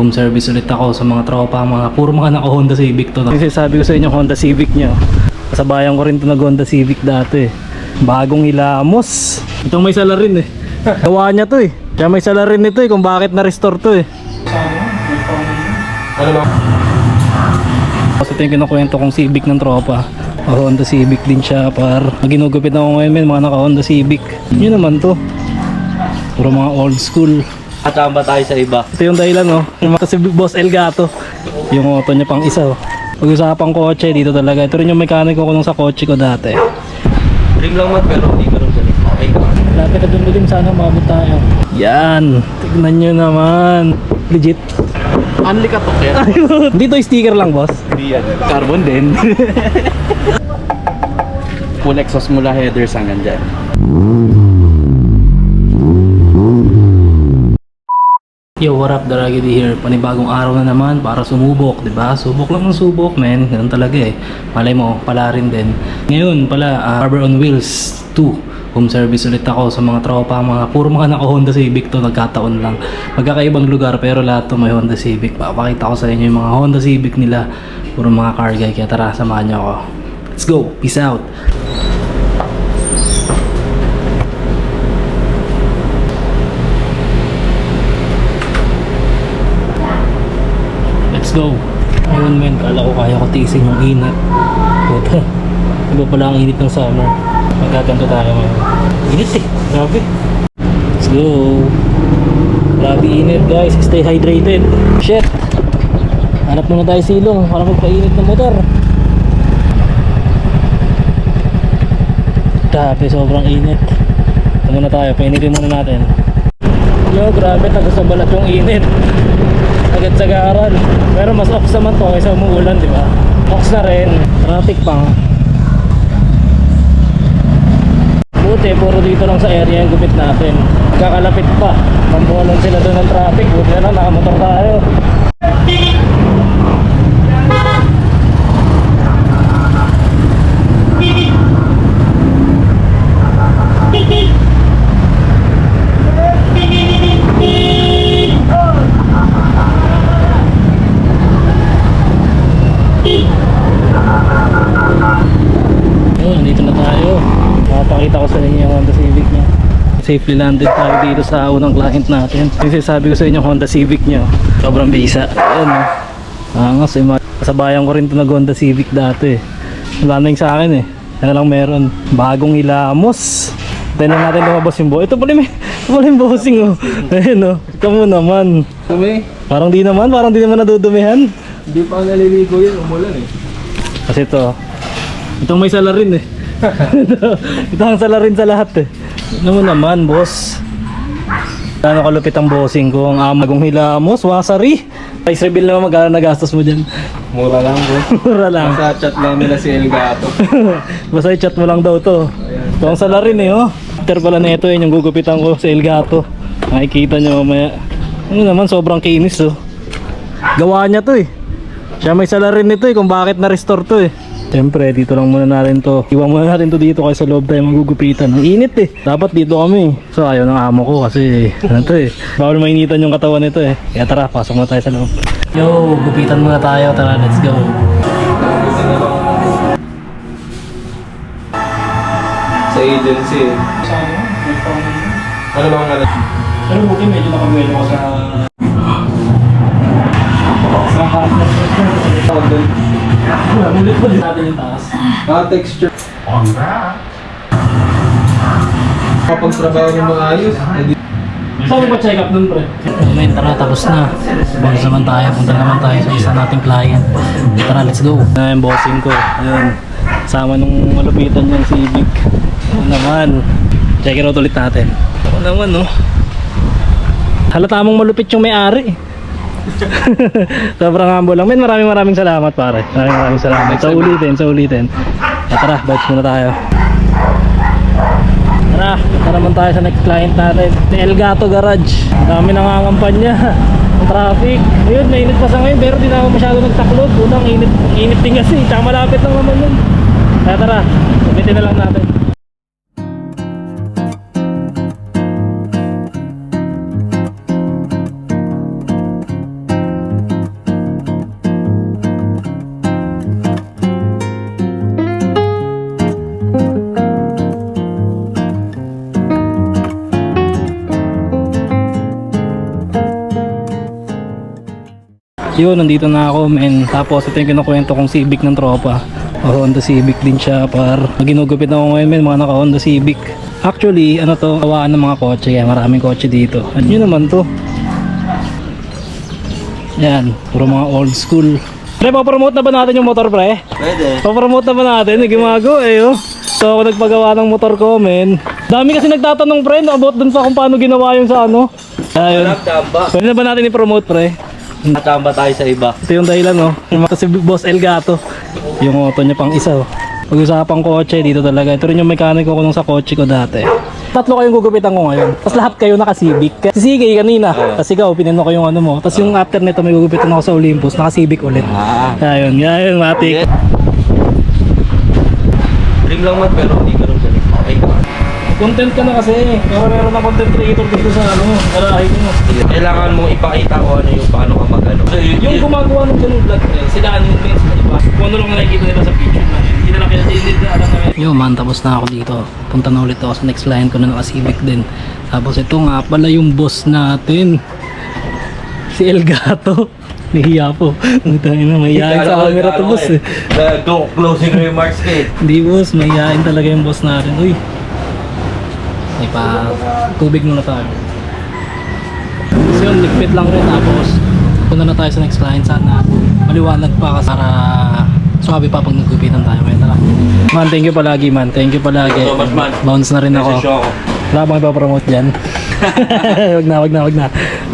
Home service ulit ako sa mga tropa, mga puro mga naka Honda Civic to. Kasi sabi ko sa inyo Honda Civic nyo. Kasabayan ko rin to nag Honda Civic dati. Bagong hilamos. Itong may salarin eh. Gawa niya to eh. Kaya may salarin nito eh kung bakit na-restore to eh. Kasi ito yung kinukwento kong Civic ng tropa. O Honda Civic din siya par. Ginugupit ako ngayon men, mga naka Honda Civic. Yun naman to. Puro mga old school. Katamba tayo sa iba. Ito yung dahilan oh. Yung mga si Boss Elgato. Yung auto niya pang isa oh. Pag-usapang kotse dito talaga. Ito rin yung mekaniko ko nung sa kotse ko dati. Dream lang mat pero hindi ko rin galing. Okay ka. Dati ka dun sana mabot tayo. Yan. Tignan nyo naman. Legit. Unli ka to kaya. Dito yung sticker lang boss. Hindi yan. Carbon din. Full exhaust mula headers hanggang dyan. Yo, what up, Daragidi here. Panibagong araw na naman para sumubok, di ba? Subok lang ng subok, men. Ganun talaga eh. Malay mo, pala rin din. Ngayon, pala, ah, Harbor on Wheels 2. Home service ulit ako sa mga tropa, mga puro mga naka Honda Civic to, nagkataon lang. Magkakaibang lugar pero lahat to may Honda Civic. Papakita ko sa inyo yung mga Honda Civic nila. Puro mga car guy, kaya tara, samahan niyo ako. Let's go, peace out. Let's go. Ayun men, kala ko kaya ko tiisin yung init. Puta. Iba pala ang init ng summer. Magaganto tayo ngayon. Init eh. Grabe. Let's go. Grabe init guys. Stay hydrated. Shit. Hanap muna tayo silong para magpainit ng motor. Grabe, sobrang init. Ito muna tayo. Painitin muna natin. Yo, grabe. Taga sa balat yung init agad sa garan. Pero mas ox naman to kaysa umuulan, di ba? Ox na rin. Traffic pang. Buti, puro dito lang sa area yung gupit natin. Kakalapit pa. Mambuhalan sila doon ng traffic. Buti na lang, nakamotor tayo. Yun, nandito na tayo. Makapakita ko sa inyo yung Honda Civic niya. Safely landed tayo dito sa unang client natin. Kasi sabi ko sa inyo Honda Civic niya. Sobrang bisa. Ayun oh. Angas eh. Kasabayan ko rin ito nag Honda Civic dati. Wala na yung sa akin eh. Ano lang meron. Bagong hilamos. Tayo na natin lumabas yung bo. Ito pala may, ito pala yung bossing oh. Ayun oh. Kamu naman. Kami, Parang di naman, parang di naman nadudumihan. hindi pa naliligo yun. Umulan eh. Kasi ito, itong may salarin eh. ito, ito ang salarin sa lahat eh. Ano mo naman, boss? Gano'ng kalupit ang bossing ko? Ang amagong hilamos, wasari. Price reveal naman magkano nagastos mo dyan. Mura lang bro. Mura lang. Sa chat lang nila si Elgato. Basta i-chat mo lang daw to. Ito ang salarin eh, oh. After pala na ito, yun yung gugupitan ko sa Elgato. Makikita nyo mamaya. Ano naman, sobrang kinis oh. Gawa niya to eh. Siya may salarin nito eh, kung bakit na-restore to eh. Siyempre, dito lang muna natin to. Iwan muna natin to dito kasi sa loob tayo magugupitan. Ang init eh. Dapat dito kami. So ayaw ng amo ko kasi ano to eh. Bawal mainitan yung katawan nito eh. Kaya tara, pasok muna tayo sa loob. Yo, gupitan muna tayo. Tara, let's go. sa agency. Ano bang ano? Pero buti medyo nakabuelo ko sa... sa hardness. Tawag doon. Ulit pa natin yung taas. Ah, texture. Kapag trabaho ng maayos, hindi Saan mo check up nun, pre? Ngayon, tara, tapos na. Bonus naman tayo. Punta naman tayo sa isa nating client. Tara, let's go. Na yung bossing ko. Ayun. Sama nung malupitan niyang Civic. Ano naman. Check it out ulit natin. Ako naman, no. Halata mong malupit yung may-ari. Sobrang humble lang. Men, maraming maraming salamat, pare. Maraming maraming salamat. Sa ulitin, sa ulitin. Ah, Tara, vibes muna tayo. Tara, punta naman tayo sa next client natin. Si Elgato Garage. Ang dami nangangampanya. Ang traffic. Ayun, mainit pa sa ngayon pero di na ako masyado nagtaklog. Unang init, init din kasi. Tsaka malapit lang naman yun. Kaya tara, sumitin na lang natin. Yun, nandito na ako, men. Tapos ito yung kinukwento kong Civic ng tropa. O Honda Civic din siya, par. Ginugupit ako ngayon, men, mga naka Honda Civic. Actually, ano to, kawaan ng mga kotse, kaya maraming kotse dito. At yun naman to. Yan, puro mga old school. Pre, papromote na ba natin yung motor, pre? Pwede. Papromote na ba natin? May gumago eh, oh. So, ako nagpagawa ng motor ko, men. Dami kasi nagtatanong, pre, about dun sa kung paano ginawa yung sa ano. Ayun. Pwede na ba natin i-promote, pre? Natamba tayo sa iba. Ito yung dahilan, no? Yung kasi Boss Elgato. Yung auto niya pang isa, oh. Pag-usapang kotse, dito talaga. Ito rin yung mekaniko ko nung sa kotse ko dati. Tatlo kayong gugupitan ko ngayon. Tapos lahat kayo naka-Civic. Si Sige kanina. Tapos ikaw, pinino ko yung ano mo. Tapos yung after nito, may gugupitan ako sa Olympus. Naka-Civic ulit. Ah. Ayun, ayun, matik. Dream lang man pero hindi Content ka na kasi. Pero meron na content creator dito sa ano, garahe mo. Kailangan mong ipakita ko ano yung paano ka mag-ano. Yung gumagawa ng ganung vlog na yun, sila ano yung men sa iba. Kung ano lang nakikita nila sa picture na yun. Hindi na lang kaya hindi na alam namin. Yo man, tapos na ako dito. Punta na ulit ako sa next line ko na naka-civic din. Tapos ito nga pala yung boss natin. Si Elgato. Nahiya po. Ang tayo na, mahihain sa camera to boss eh. Do closing remarks eh. Hindi boss, mahihain talaga yung boss natin. Uy. May pa tubig muna tayo. So yun, ligpit lang rin tapos punta na tayo sa next client sana maliwanag pa kasi para swabe pa pag nagkupitan tayo. Kaya tara. Man, thank you palagi man. Thank you palagi. So much, man. Bounce na rin ako. Wala bang ipapromote dyan? wag na, wag na, wag na.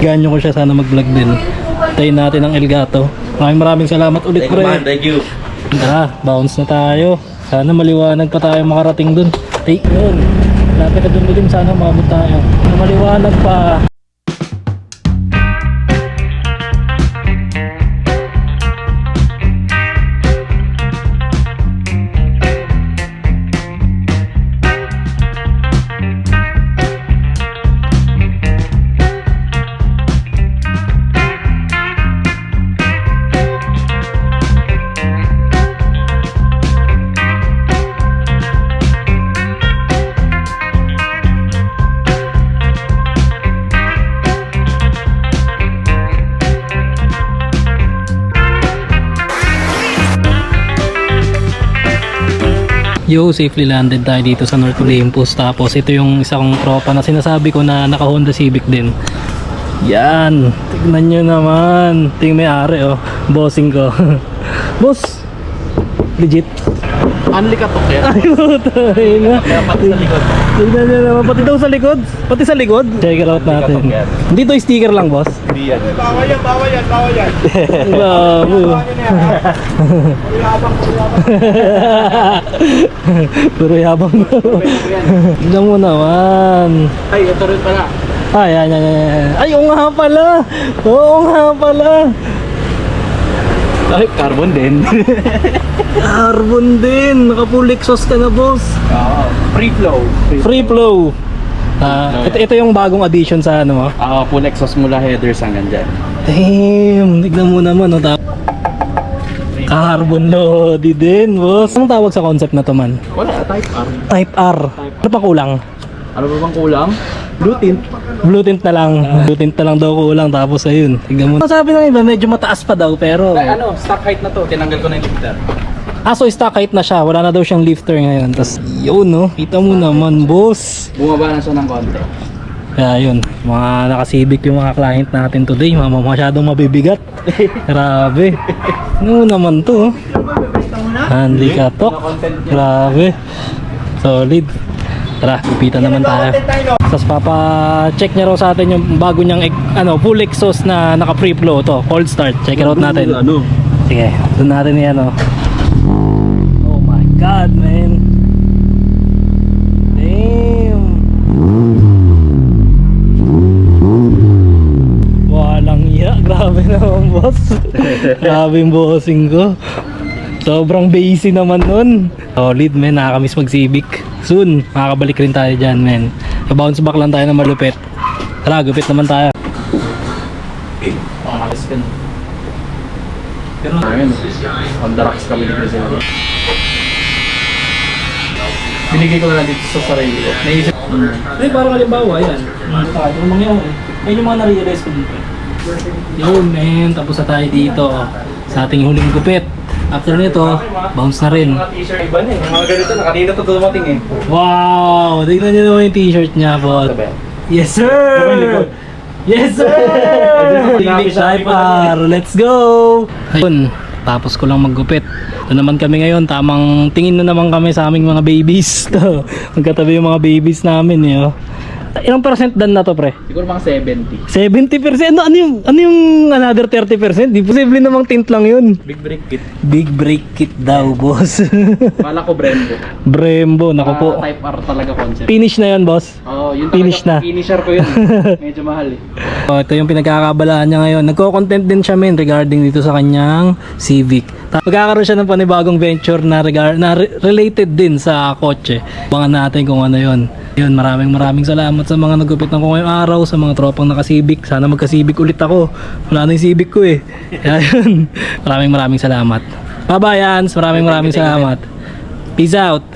Ganyo ko siya sana mag-vlog din. Tayin natin ang Elgato. Maraming maraming salamat ulit Thank you pre. man, thank you. Tara, bounce na tayo. Sana maliwanag pa tayo makarating dun. Ay, yun. Lapit na dun sana umabot tayo. Na maliwanag pa. Yo, safely landed tayo dito sa North Olympus. Tapos ito yung isa kong tropa na sinasabi ko na naka Honda Civic din. Yan, tignan nyo naman. Ito yung may-ari oh, bossing ko. Boss, legit. Unli ka to, kaya. Ay. Kaya pati sa likod. Tignan nyo naman, pati daw sa likod. Pati sa likod. Check it out natin. Dito yung sticker lang, boss. Hindi yan. Bawal yan, bawal yan, bawal yan. Grabe. Pero yabang na. Tignan mo naman. Ay, ito rin pala. Ay, ay, ay, ay. Ay, oo nga pala. Oo nga pala. Ay, carbon din. Carbon din. Naka-full exhaust ka na, boss. Oo. Free flow. Free flow. Ah, ito, ito yung bagong addition sa ano mo. Ah, full exhaust mula headers hanggang dyan. Damn, tignan mo naman. No, Carbon loady din, boss. Anong tawag sa concept na to man? Wala, type R. Type R. Ano pa kulang? Ano ba bang kulang? Blue tint. Blue tint na lang. Blue tint na lang daw kulang. Tapos ayun, tignan mo. Sabi ng iba, medyo mataas pa daw. Pero, Ay, ano, stock height na to. Tinanggal ko na yung lifter. ah, so stock height na siya. Wala na daw siyang lifter ngayon. Tapos, yun, no? Kita mo naman, boss. Bumaba na siya ng konti. Kaya yun, mga nakasibik yung mga client natin today. Mga masyadong mabibigat. Grabe. Ano naman to? oh? Handy katok. Grabe. Solid. Tara, pipitan naman tayo. Tapos papa-check niya raw sa atin yung bago niyang ano, full exhaust na naka free flow to. Cold start. Check it out natin. Ano? Sige, doon natin yan oh. Oh my god, man. Damn. Walang iya. Grabe naman, boss. Grabe yung bossing ko. Sobrang basic naman nun. Solid, man. Nakakamiss mag-civic. Soon, makakabalik rin tayo dyan, man. bounce back lang tayo na malupit. Tara, gupit naman tayo. Pangakalis ka na. Pero, ayun. On the rocks kami dito sila. Binigay ko na lang dito sa sarili ko. Naisip, Ay, parang halimbawa, yan. Yung mga mangyari. Yan yung mga na-realize ko dito. Yun, man. Tapos na tayo dito sa ating huling gupit. After nito, bounce na rin. Mga t-shirt iba na eh. Mga ganito na kanina to dumating eh. Wow! Tignan nyo naman yung t-shirt niya, bot. Yes, sir! Yes, sir! Civic Type-R, let's go! Ayun, tapos ko lang maggupit. Ito naman kami ngayon, tamang tingin na naman kami sa aming mga babies. Magkatabi yung mga babies namin, eh, oh. Ilang percent dan na to, pre? Siguro mga 70. 70%? Ano, ano yung, ano yung another 30%? Di posible namang tint lang yun. Big break kit. Big break kit daw, boss. Kala ko Brembo. Brembo, naku po. Ah, type R talaga concept. Finish na yun, boss. Oh, yun Finish na. Finisher ko yun. Medyo mahal eh. Oh, ito yung pinagkakabalaan niya ngayon. Nagko-content din siya men regarding dito sa kanyang Civic. Magkakaroon siya ng panibagong venture na, regard, na re- related din sa kotse. Abangan natin kung ano yun. Yun, maraming maraming salamat sa mga nagupitan ko ngayong araw, sa mga tropang naka-Civic. Sana magka-Civic ulit ako. Wala na yung Civic ko eh. Kaya yun, maraming maraming salamat. Bye-bye, Hans. Maraming maraming salamat. Peace out.